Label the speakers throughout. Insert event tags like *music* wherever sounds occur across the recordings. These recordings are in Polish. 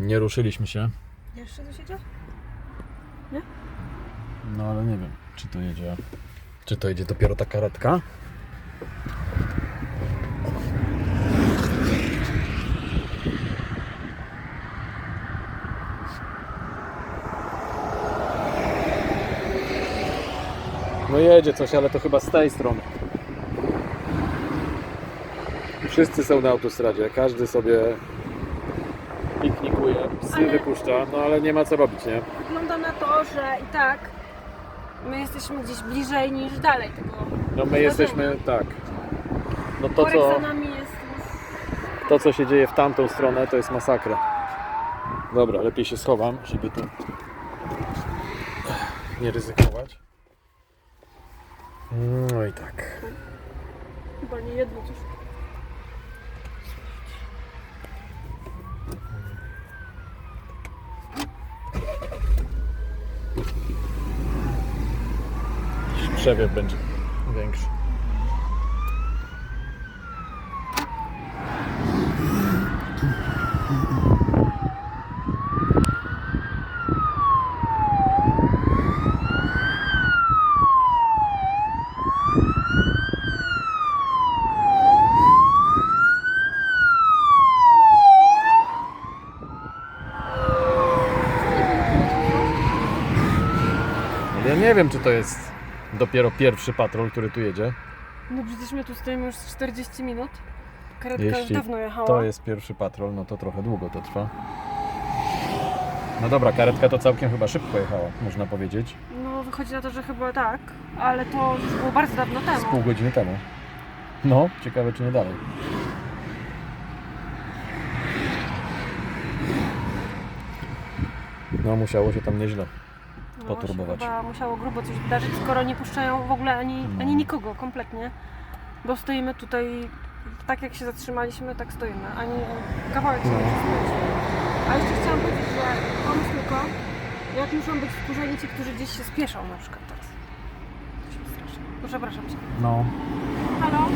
Speaker 1: Nie ruszyliśmy się.
Speaker 2: Jeszcze coś jedzie?
Speaker 1: No ale nie wiem, czy to jedzie. Czy to jedzie dopiero ta karetka? No jedzie coś, ale to chyba z tej strony. Wszyscy są na autostradzie, każdy sobie piknikuje, psy
Speaker 2: Ale-
Speaker 1: wypuszcza, no ale nie ma co robić, nie?
Speaker 2: Wygląda na to, że i tak my jesteśmy gdzieś bliżej niż dalej tego.
Speaker 1: No my jesteśmy, tak. No to
Speaker 2: Korek
Speaker 1: co,
Speaker 2: za nami jest już...
Speaker 1: to co się dzieje w tamtą stronę to jest masakra. Dobra, lepiej się schowam, żeby tu nie ryzykować. No i tak.
Speaker 2: Chyba nie jedno coś.
Speaker 1: Przewiew będzie większy. Ja nie wiem, czy to jest dopiero pierwszy patrol, który tu jedzie.
Speaker 2: No przecież my tu stoimy już 40 minut. Karetka już
Speaker 1: Jeśli
Speaker 2: dawno jechała.
Speaker 1: to jest pierwszy patrol, no to trochę długo to trwa. No dobra, karetka to całkiem chyba szybko jechała, można powiedzieć.
Speaker 2: No wychodzi na to, że chyba tak, ale to już było bardzo dawno
Speaker 1: Z
Speaker 2: temu.
Speaker 1: pół godziny temu. No, ciekawe czy nie dalej. No, musiało się tam nieźle.
Speaker 2: No,
Speaker 1: poturbować.
Speaker 2: Chyba musiało grubo coś wydarzyć, skoro nie puszczają w ogóle ani,
Speaker 1: No.
Speaker 2: ani nikogo kompletnie. Bo stoimy tutaj, tak jak się zatrzymaliśmy, tak stoimy. Ani kawałek się
Speaker 1: No.
Speaker 2: nie przesunęliśmy. A jeszcze chciałam powiedzieć, że pomyśl tylko, jak muszą być wkurzeni ci, którzy gdzieś się spieszą na przykład teraz. To się straszy. No, Przepraszam cię.
Speaker 1: No.
Speaker 2: Halo?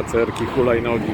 Speaker 1: Spacerki, hulajnogi.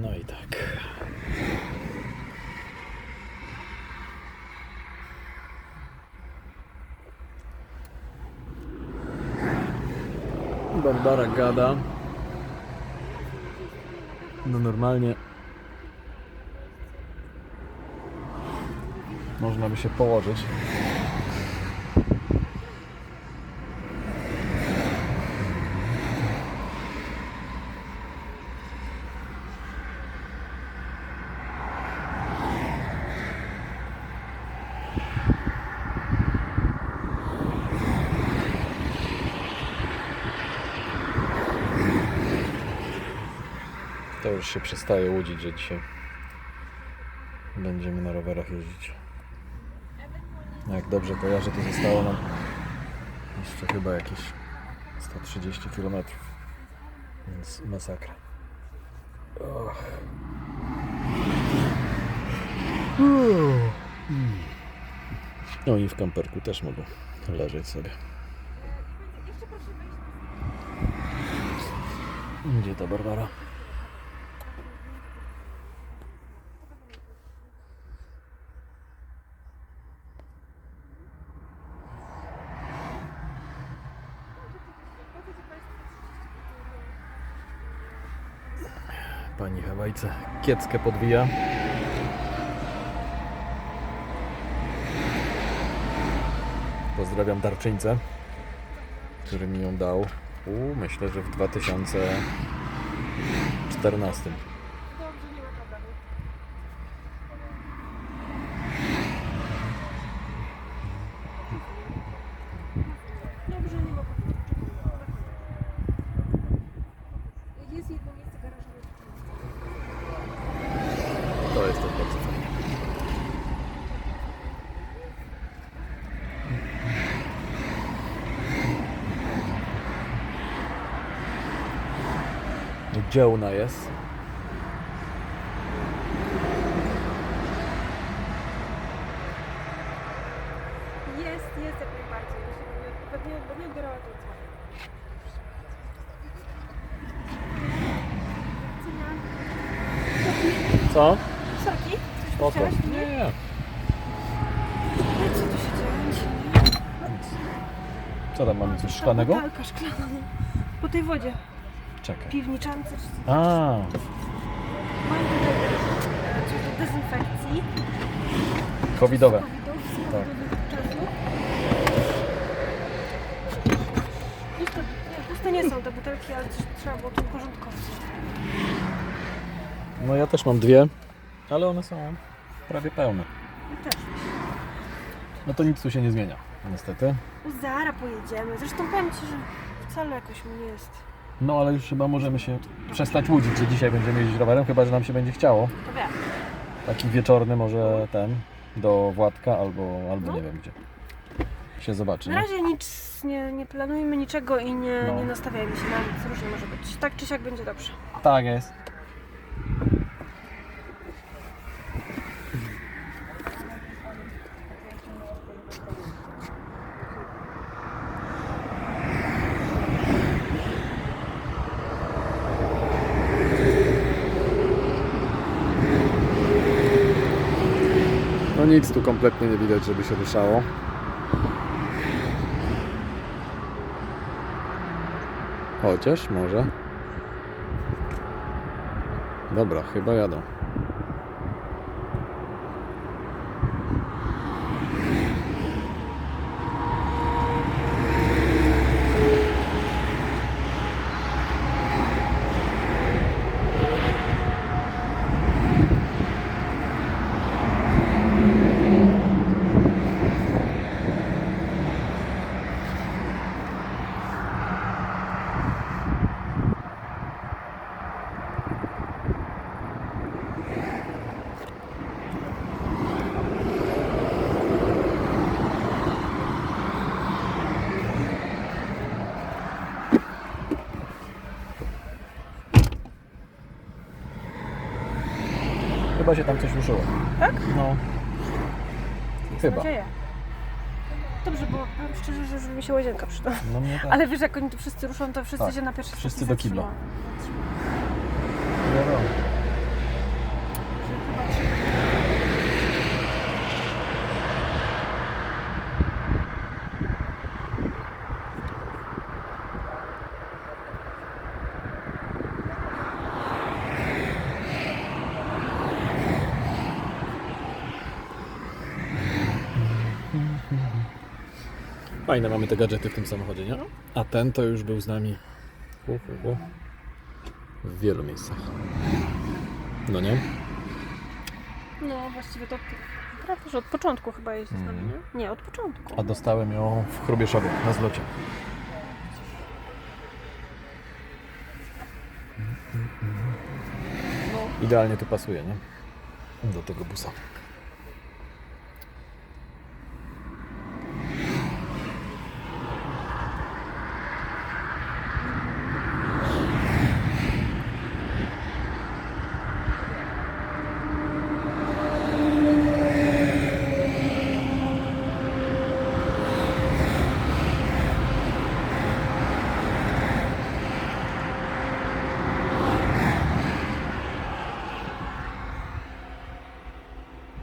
Speaker 1: No i tak. Barbara gada. No normalnie można by się położyć. To już się przestaje łudzić, że dzisiaj będziemy na rowerach jeździć. Jak dobrze kojarzę, to zostało nam jeszcze chyba jakieś 130 km. Więc masakra. No i w kamperku też mogą leżeć sobie. Gdzie ta Barbara? Pani Hawajce kieckę podwija. Pozdrawiam darczyńcę, który mi ją dał. U, myślę, że w 2014.
Speaker 2: Dobrze, nie ma Jest jedno miejsce garażowe.
Speaker 1: To jest też bardzo fajnie. Gdzie ona jest?
Speaker 2: Jest, jest jak najbardziej. Pewnie, bo nie odbierała to dzwonię.
Speaker 1: Co?
Speaker 2: Sorki? Coś
Speaker 1: Spoko.
Speaker 2: chciałaś?
Speaker 1: Nie, nie.
Speaker 2: Co tu się dzieje?
Speaker 1: Co tam mamy? Coś szklanego?
Speaker 2: Butelka szklana. Po tej wodzie.
Speaker 1: Czekaj.
Speaker 2: Czy coś.
Speaker 1: A,
Speaker 2: Mamy tutaj coś do dezynfekcji.
Speaker 1: covidowe. Tak.
Speaker 2: Puste, nie, puste nie są te butelki, ale coś trzeba było tu uporządkować.
Speaker 1: No ja też mam dwie, ale one są prawie pełne.
Speaker 2: I też.
Speaker 1: No to nic tu się nie zmienia, niestety.
Speaker 2: U Zara pojedziemy. Zresztą powiem Ci, że wcale jakoś mi nie jest.
Speaker 1: No ale już chyba możemy się przestać łudzić, że dzisiaj będziemy jeździć rowerem, chyba że nam się będzie chciało.
Speaker 2: To wiem.
Speaker 1: Taki wieczorny może ten, do Władka albo, albo
Speaker 2: No.
Speaker 1: nie wiem gdzie. Się zobaczy,
Speaker 2: Na
Speaker 1: nie?
Speaker 2: razie nic, nie, nie planujmy niczego i nie,
Speaker 1: No.
Speaker 2: nie nastawiajmy się na nic. Różnie może być. Tak czy siak będzie dobrze.
Speaker 1: Tak jest. No nic tu kompletnie nie widać, żeby się ruszało. Chociaż może. Dobra, chyba jadą. Chyba się tam coś ruszyło.
Speaker 2: Tak?
Speaker 1: No. Chyba.
Speaker 2: Nadzieję. Dobrze, bo powiem szczerze, że już mi się łazienka przyda.
Speaker 1: No mnie tak.
Speaker 2: Ale wiesz, jak oni tu wszyscy ruszą, to wszyscy
Speaker 1: Tak,
Speaker 2: się na pierwszy
Speaker 1: wszyscy do kibla.
Speaker 2: zatrzymają.
Speaker 1: Wiadomo. Fajne mamy te gadżety w tym samochodzie, nie? A ten to już był z nami w wielu miejscach. No nie?
Speaker 2: No, właściwie to prawda, że od początku chyba jeździ z nami,
Speaker 1: Mhm.
Speaker 2: nie? Nie, od początku.
Speaker 1: A dostałem ją w Chrubieszowie na zlocie.
Speaker 2: No.
Speaker 1: Idealnie tu pasuje, nie? Do tego busa.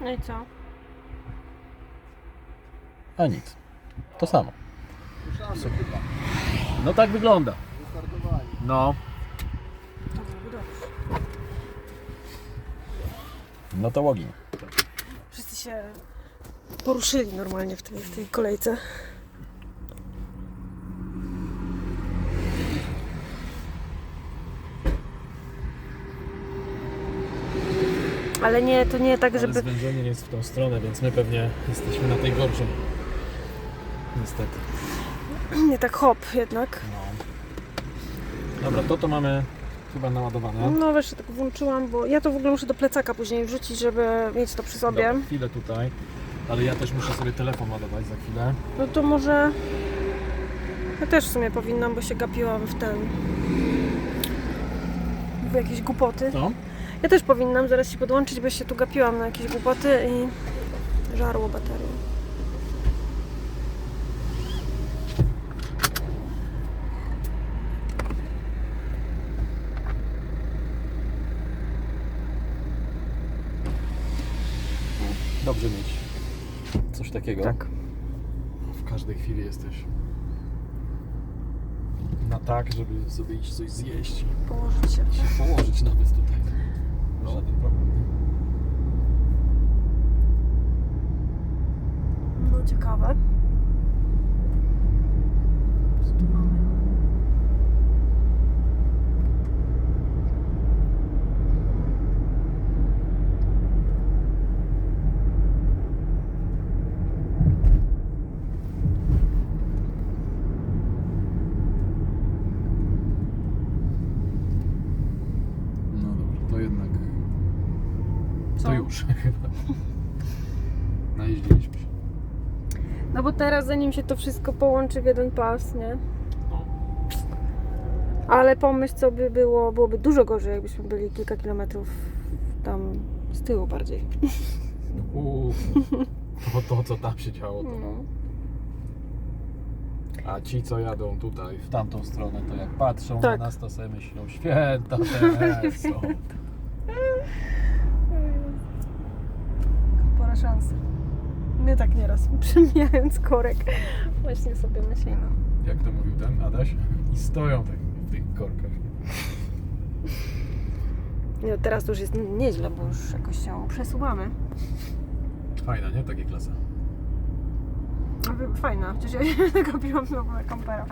Speaker 2: No i co?
Speaker 1: A nic. To samo. No tak wygląda. No. No to łogień.
Speaker 2: Wszyscy się poruszyli normalnie w tej, w tej kolejce. Ale nie, to nie tak, żeby...
Speaker 1: zwężenie jest w tą stronę, więc my pewnie jesteśmy na tej gorszej. Niestety.
Speaker 2: Nie tak hop jednak.
Speaker 1: No. Dobra, to to mamy chyba naładowane.
Speaker 2: No wiesz, tak włączyłam, bo ja to w ogóle muszę do plecaka później wrzucić, żeby mieć to przy sobie.
Speaker 1: Dobra, chwilę tutaj. Ale ja też muszę sobie telefon ładować za chwilę.
Speaker 2: No to może... Ja też w sumie powinnam, bo się gapiłam w ten... W jakieś głupoty.
Speaker 1: No.
Speaker 2: Ja też powinnam zaraz się podłączyć, bo się tu gapiłam na jakieś głupoty i żarło baterię.
Speaker 1: Dobrze mieć coś takiego.
Speaker 2: Tak.
Speaker 1: W każdej chwili jesteś na tak, żeby sobie iść coś zjeść
Speaker 2: Położyć się.
Speaker 1: i się położyć nawet tutaj. Żaden problem.
Speaker 2: No ciekawe. Co tu mamy?
Speaker 1: No dobrze, to jednak. Już *laughs* chyba. Najeździliśmy się.
Speaker 2: No bo teraz zanim się to wszystko połączy w jeden pas, nie?
Speaker 1: No.
Speaker 2: Ale pomyśl co by było, byłoby dużo gorzej, jakbyśmy byli kilka kilometrów tam z tyłu bardziej.
Speaker 1: Uuu, *laughs* to, to co tam się działo. To.
Speaker 2: No.
Speaker 1: A ci co jadą tutaj w tamtą stronę, to jak patrzą
Speaker 2: Tak.
Speaker 1: na nas, to sobie myślą święta.
Speaker 2: Pora *laughs* szansy. My tak nieraz, *laughs* przemijając korek, właśnie sobie myślimy.
Speaker 1: Jak to mówił ten Adaś? I stoją tak w tych korkach.
Speaker 2: Nie, teraz już jest nieźle, bo już jakoś się przesuwamy.
Speaker 1: Fajna, nie? Takie klasa.
Speaker 2: Fajna, chociaż ja *laughs* się nagapiłam na kampera.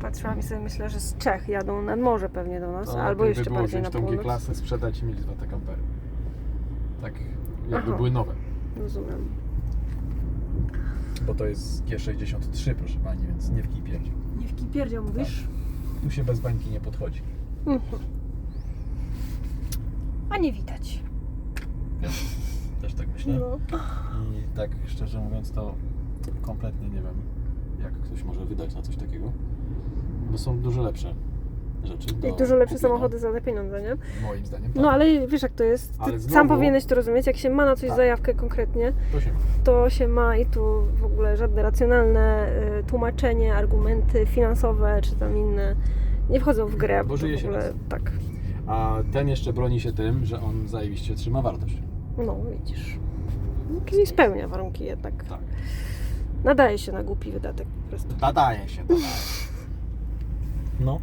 Speaker 2: Patrzyłam i sobie myślę, że z Czech jadą nad morze pewnie do nas, albo jeszcze
Speaker 1: by było
Speaker 2: bardziej na
Speaker 1: tą
Speaker 2: północ.
Speaker 1: G-klasę, sprzedać i mieć dwa te kampery. Tak jakby
Speaker 2: Aha.
Speaker 1: były nowe.
Speaker 2: Rozumiem.
Speaker 1: Bo to jest G63, proszę Pani, więc nie w kij pierdziel.
Speaker 2: Nie w kipierdział mówisz?
Speaker 1: Tu się bez bańki nie podchodzi.
Speaker 2: Mhm. A nie widać.
Speaker 1: Ja też tak myślę.
Speaker 2: No.
Speaker 1: I tak szczerze mówiąc to kompletnie nie wiem jak ktoś może wydać na coś takiego. Bo są dużo lepsze rzeczy. do
Speaker 2: I dużo lepsze
Speaker 1: kupienia,
Speaker 2: samochody za te pieniądze, nie?
Speaker 1: Moim zdaniem. Tak.
Speaker 2: No ale wiesz jak to jest. Ty
Speaker 1: Ale
Speaker 2: sam
Speaker 1: znowu-
Speaker 2: powinieneś to rozumieć. Jak się ma na coś
Speaker 1: Tak.
Speaker 2: zajawkę konkretnie,
Speaker 1: To się ma.
Speaker 2: to się ma i tu w ogóle żadne racjonalne y, tłumaczenie, argumenty finansowe czy tam inne nie wchodzą w grę.
Speaker 1: Bo żyje
Speaker 2: w
Speaker 1: się
Speaker 2: ogóle
Speaker 1: raz.
Speaker 2: tak.
Speaker 1: A ten jeszcze broni się tym, że on zajebiście trzyma wartość.
Speaker 2: No widzisz. Czyli spełnia warunki jednak.
Speaker 1: Tak.
Speaker 2: Nadaje się na głupi wydatek po prostu.
Speaker 1: Nadaje się, nadaje. *laughs* No.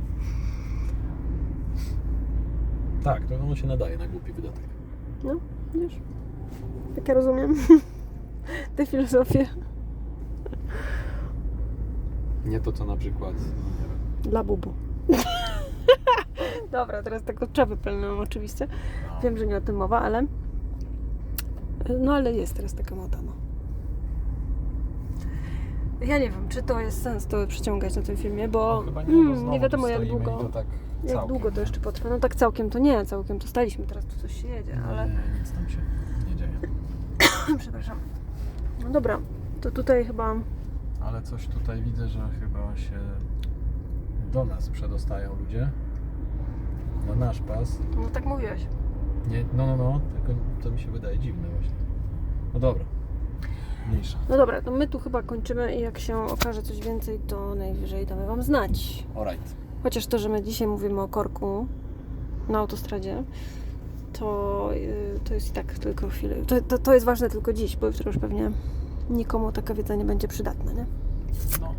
Speaker 1: Tak, to ono się nadaje na głupi wydatek.
Speaker 2: No, widzisz? Tak ja rozumiem *laughs* tę filozofię
Speaker 1: Nie to co na przykład,
Speaker 2: dla bubu. *laughs* Dobra, teraz taką czapę pełną oczywiście.
Speaker 1: no,
Speaker 2: Wiem, że nie o tym mowa, ale no ale jest teraz taka moda, no. Ja nie wiem, czy to jest sens to przyciągać na tym filmie, bo
Speaker 1: no nie,
Speaker 2: mm,
Speaker 1: znowu
Speaker 2: nie wiadomo jak długo,
Speaker 1: tak
Speaker 2: jak długo to jeszcze potrwa. No tak całkiem to nie, całkiem to staliśmy, teraz tu coś się jedzie, ale
Speaker 1: Nie, nic tam się nie dzieje. *coughs*
Speaker 2: przepraszam. No dobra, to tutaj chyba
Speaker 1: Ale coś tutaj widzę, że chyba się do nas przedostają ludzie. Na nasz pas.
Speaker 2: no tak mówiłeś.
Speaker 1: Nie, no, no, no, tylko to mi się wydaje dziwne właśnie. No dobra. Mniejsza.
Speaker 2: No dobra, to my tu chyba kończymy i jak się okaże coś więcej, to najwyżej damy Wam znać.
Speaker 1: Alright.
Speaker 2: Chociaż to, że my dzisiaj mówimy o korku na autostradzie, to, y, to jest i tak tylko chwilę. To, to, to jest ważne tylko dziś, bo jutro już pewnie nikomu taka wiedza nie będzie przydatna, nie?
Speaker 1: No,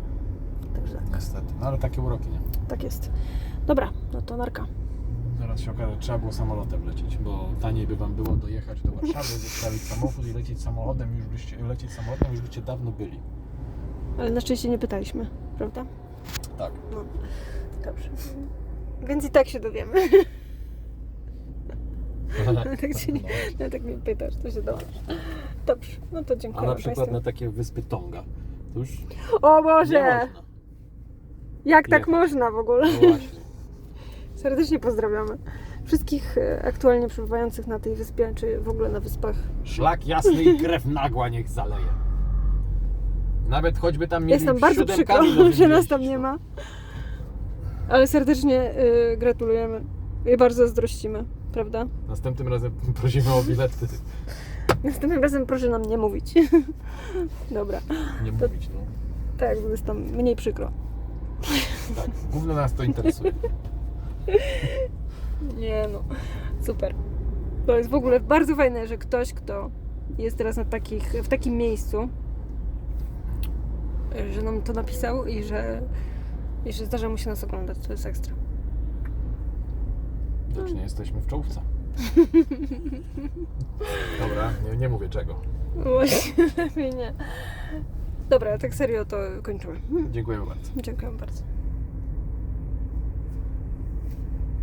Speaker 2: Także tak,
Speaker 1: niestety. No ale takie uroki, nie?
Speaker 2: tak jest. Dobra, no to narka.
Speaker 1: Zaraz się okaże, że trzeba było samolotem lecieć, bo taniej by wam było dojechać do Warszawy, zostawić samochód i lecieć samochodem, już byście, lecieć samolotem, już byście dawno byli.
Speaker 2: Ale na szczęście nie pytaliśmy, prawda?
Speaker 1: Tak.
Speaker 2: No, dobrze. Więc i tak się dowiemy. *laughs* tak się nie,
Speaker 1: No.
Speaker 2: tak mnie pytasz, to się dowiesz. Dobrze, no to
Speaker 1: A
Speaker 2: dziękuję
Speaker 1: na przykład
Speaker 2: Państwu.
Speaker 1: na takie wyspy Tonga, to już
Speaker 2: O
Speaker 1: nie
Speaker 2: Boże!
Speaker 1: można.
Speaker 2: Jak tak
Speaker 1: Jechać.
Speaker 2: można w ogóle?
Speaker 1: No właśnie.
Speaker 2: Serdecznie pozdrawiamy wszystkich e, aktualnie przebywających na tej wyspie, czy w ogóle na wyspach.
Speaker 1: Szlak jasny i krew nagła niech zaleje. Nawet choćby tam mieli
Speaker 2: Jest nam bardzo przykro, *laughs* że nas tam nie
Speaker 1: to-
Speaker 2: ma. Ale serdecznie y, gratulujemy i bardzo zazdrościmy, prawda?
Speaker 1: Następnym razem *laughs* prosimy o bilety.
Speaker 2: Następnym razem proszę nam nie mówić. *laughs* Dobra,
Speaker 1: Nie mówić, no.
Speaker 2: tak, bo jest tam mniej przykro.
Speaker 1: Tak, głównie nas to interesuje. *laughs*
Speaker 2: Nie no, super. To jest w ogóle bardzo fajne, że ktoś, kto jest teraz na takich, w takim miejscu, że nam to napisał i że, i że zdarza mu się nas oglądać. To jest ekstra.
Speaker 1: Widocznie jesteśmy w czołówce. *laughs* Dobra, nie, nie mówię czego.
Speaker 2: Właśnie, *laughs* lepiej nie. Dobra, tak serio to kończymy.
Speaker 1: Dziękujemy bardzo.
Speaker 2: Dziękuję bardzo.